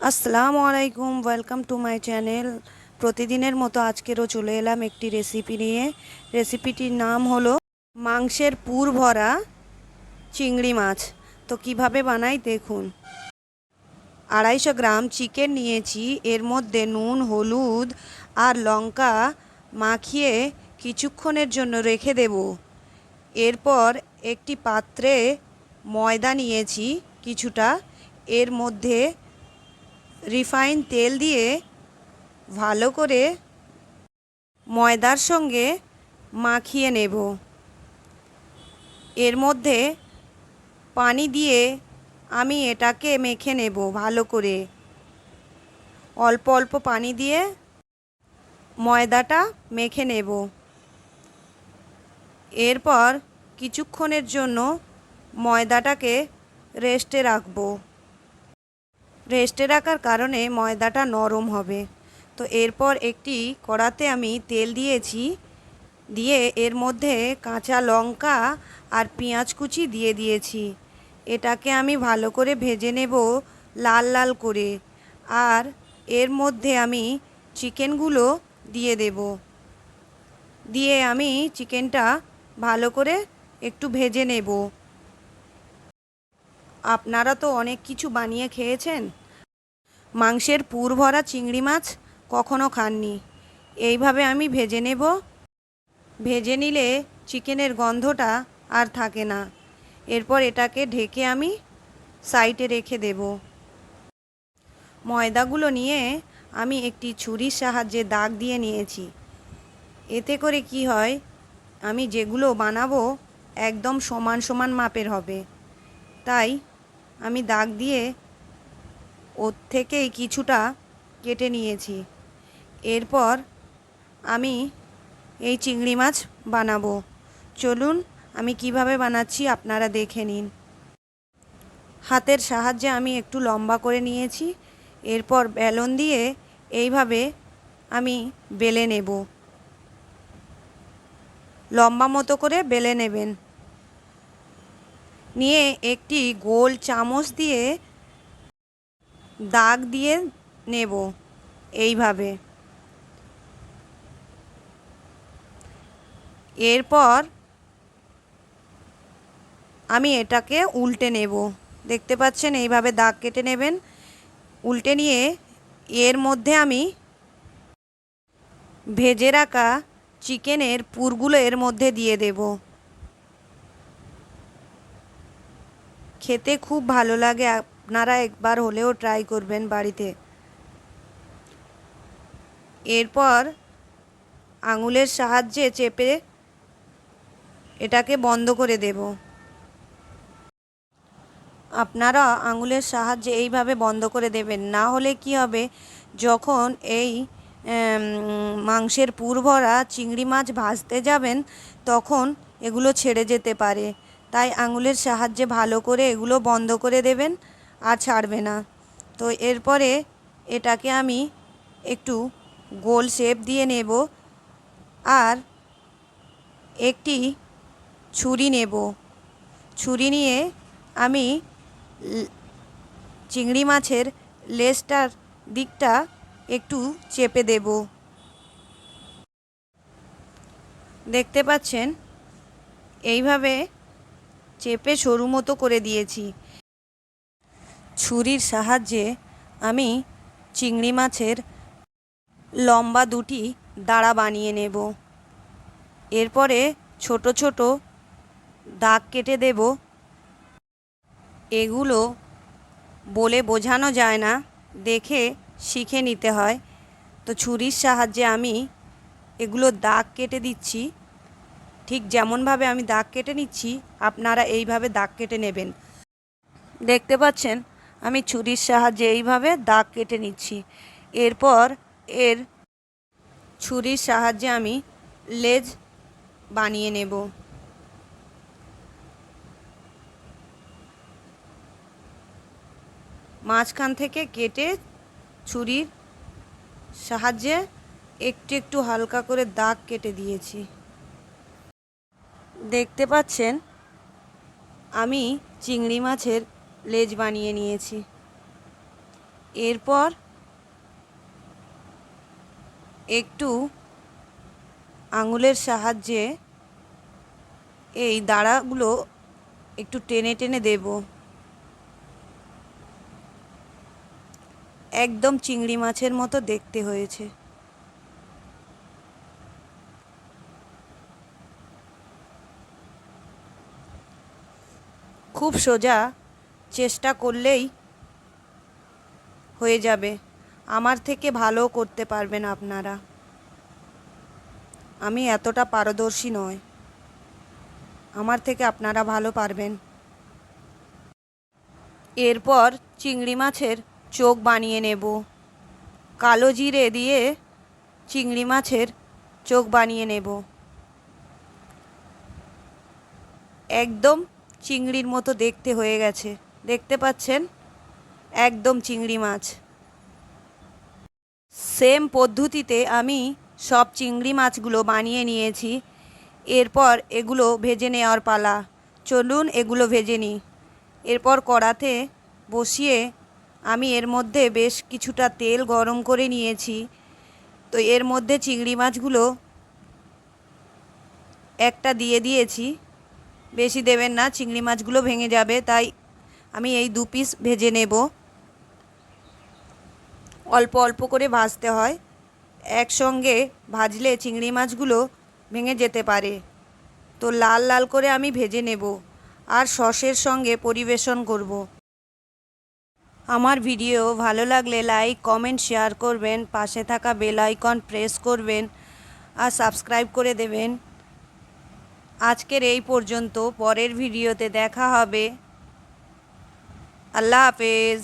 আসসালামু আলাইকুম welcome to my channel প্রতিদিনের মতো আজকেরও চলে এলাম একটি রেসিপি নিয়ে। রেসিপিটির নাম হলো মাংসের পুর ভরা চিংড়ি মাছ। তো কীভাবে বানাই দেখুন। আড়াইশো গ্রাম চিকেন নিয়েছি, এর মধ্যে নুন, হলুদ আর লঙ্কা মাখিয়ে কিছুক্ষণের জন্য রেখে দেব। এরপর একটি পাত্রে ময়দা নিয়েছি কিছুটা, এর মধ্যে রিফাইন তেল দিয়ে ভালো করে ময়দার সঙ্গে মাখিয়ে নেব। এর মধ্যে পানি দিয়ে আমি এটাকে মেখে নেব ভালো করে। অল্প অল্প পানি দিয়ে ময়দাটা মেখে নেব। এরপর কিছুক্ষণের জন্য ময়দাটাকে রেস্টে রাখব। রেস্টে রাখার কারণে ময়দাটা নরম হবে। তো এরপর একটি কড়াতে আমি তেল দিয়েছি, দিয়ে এর মধ্যে কাঁচা লঙ্কা আর পেঁয়াজ কুচি দিয়ে দিয়েছি। এটাকে আমি ভালো করে ভেজে নেব লাল লাল করে। আর এর মধ্যে আমি চিকেনগুলো দিয়ে দেব। দিয়ে আমি চিকেনটা ভালো করে একটু ভেজে নেব। আপনারা তো অনেক কিছু বানিয়ে খেয়েছেন। মাংসের পুর ভরা চিংড়ি মাছ কখনো খাননি। এইভাবে আমি ভেজে নেব। ভেজে নিলে চিকেনের গন্ধটা আর থাকে না। এরপর এটাকে ঢেকে আমি সাইডে রেখে দেব। ময়দাগুলো নিয়ে আমি একটি ছুরির সাহায্যে দাগ দিয়ে নিয়েছি। এতে করে কি হয়, আমি যেগুলো বানাবো একদম সমান সমান মাপের হবে। তাই আমি দাগ দিয়ে ওর থেকেই কিছুটা কেটে নিয়েছি। এরপর আমি এই চিংড়ি মাছ বানাবো। চলুন, আমি কীভাবে বানাচ্ছি আপনারা দেখে নিন। হাতের সাহায্যে আমি একটু লম্বা করে নিয়েছি। এরপর বেলন দিয়ে এইভাবে আমি বেলে নেব। লম্বা মতো করে বেলে নেবেন। নিয়ে একটি গোল চামচ দিয়ে দাগ দিয়ে নেব এইভাবে। এরপর আমি এটাকে উল্টে নেব। দেখতে পাচ্ছেন, এইভাবে দাগ কেটে নেবেন। উল্টে নিয়ে এর মধ্যে আমি ভেজে রাখা চিকেনের পুরগুলো এর মধ্যে দিয়ে দেব। খেতে খুব ভালো লাগে। আপনারা একবার হলেও ট্রাই করবেন বাড়িতে। এরপর আঙুলের সাহায্যে চেপে এটাকে বন্ধ করে দেব। আপনারা আঙুলের সাহায্যে এইভাবে বন্ধ করে দেবেন। না হলে কি হবে? যখন এই মাংসের পুর ভরা চিংড়ি মাছ ভাজতে যাবেন, তখন এগুলো ছেড়ে যেতে পারে। তাই আঙুলের সাহায্যে ভালো করে এগুলো বন্ধ করে দেবেন আর ছাড়বে না। তো এরপরে এটাকে আমি একটু গোল শেপ দিয়ে নেব আর একটি ছুরি নেব। ছুরি নিয়ে আমি চিংড়ি মাছের লেজটার দিকটা একটু চেপে দেব। দেখতে পাচ্ছেন? এইভাবে চেপে সরু মতো করে দিয়েছি। ছুরির সাহায্যে আমি চিংড়ি মাছের লম্বা দুটি দাঁড়া বানিয়ে নেব। এরপরে ছোট ছোট দাগ কেটে দেব। এগুলো বলে বোঝানো যায় না, দেখে শিখে নিতে হয়। তো ছুরির সাহায্যে আমি এগুলো দাগ কেটে দিচ্ছি। ঠিক যেমনভাবে আমি দাগ কেটে নিচ্ছি, আপনারা এইভাবে দাগ কেটে নেবেন। দেখতে পাচ্ছেন, আমি ছুরির সাহায্যে এইভাবে দাগ কেটে নিচ্ছি। এরপর এর ছুরির সাহায্যে আমি লেজ বানিয়ে নেব। মাঝখান থেকে কেটে ছুরির সাহায্যে একটু একটু হালকা করে দাগ কেটে দিয়েছি। দেখতে পাচ্ছেন, আমি চিংড়ি মাছের লেজ বানিয়ে নিয়েছি। এরপর একটু আঙুলের সাহায্যে এই দাঁড়াগুলো একটু টেনে টেনে দেব। একদম চিংড়ি মাছের মতো দেখতে হয়েছে। খুব সোজা চেষ্টা করলেই হয়ে যাবে। আমার থেকে ভালো করতে পারবেন আপনারা। আমি এতটা পারদর্শী নয় আমার থেকে আপনারা ভালো পারবেন। এরপর চিংড়ি মাছের চোখ বানিয়ে নেব। কালো জিরে দিয়ে চিংড়ি মাছের চোখ বানিয়ে নেব। একদম চিংড়ির মতো দেখতে হয়ে গেছে। দেখতে পাচ্ছেন? একদম চিংড়ি মাছ। সেম পদ্ধতিতে আমি সব চিংড়ি মাছগুলো বানিয়ে নিয়েছি। এরপর এগুলো ভেজে নেওয়ার পালা। চলুন এগুলো ভেজে নিই। এরপর কড়াতে বসিয়ে আমি এর মধ্যে বেশ কিছুটা তেল গরম করে নিয়েছি। তো এর মধ্যে চিংড়ি মাছগুলো একটা দিয়ে দিয়েছি। বেশি দেবেন না, চিংড়ি মাছগুলো ভেঙে যাবে, তাই আমি এই দু পিস ভেজে নেব। অল্প অল্প করে ভাজতে হয়। একসঙ্গে ভাজলে চিংড়ি মাছগুলো ভেঙে যেতে পারে। তো লাল লাল করে আমি ভেজে নেব আর সসের সঙ্গে পরিবেশন করব। আমার ভিডিও ভালো লাগলে লাইক, কমেন্ট, শেয়ার করবেন। পাশে থাকা বেল আইকন প্রেস করবেন আর সাবস্ক্রাইব করে দেবেন। আজকের এই পর্যন্ত পরের ভিডিওতে দেখা হবে। আল্লাহ হাফেজ।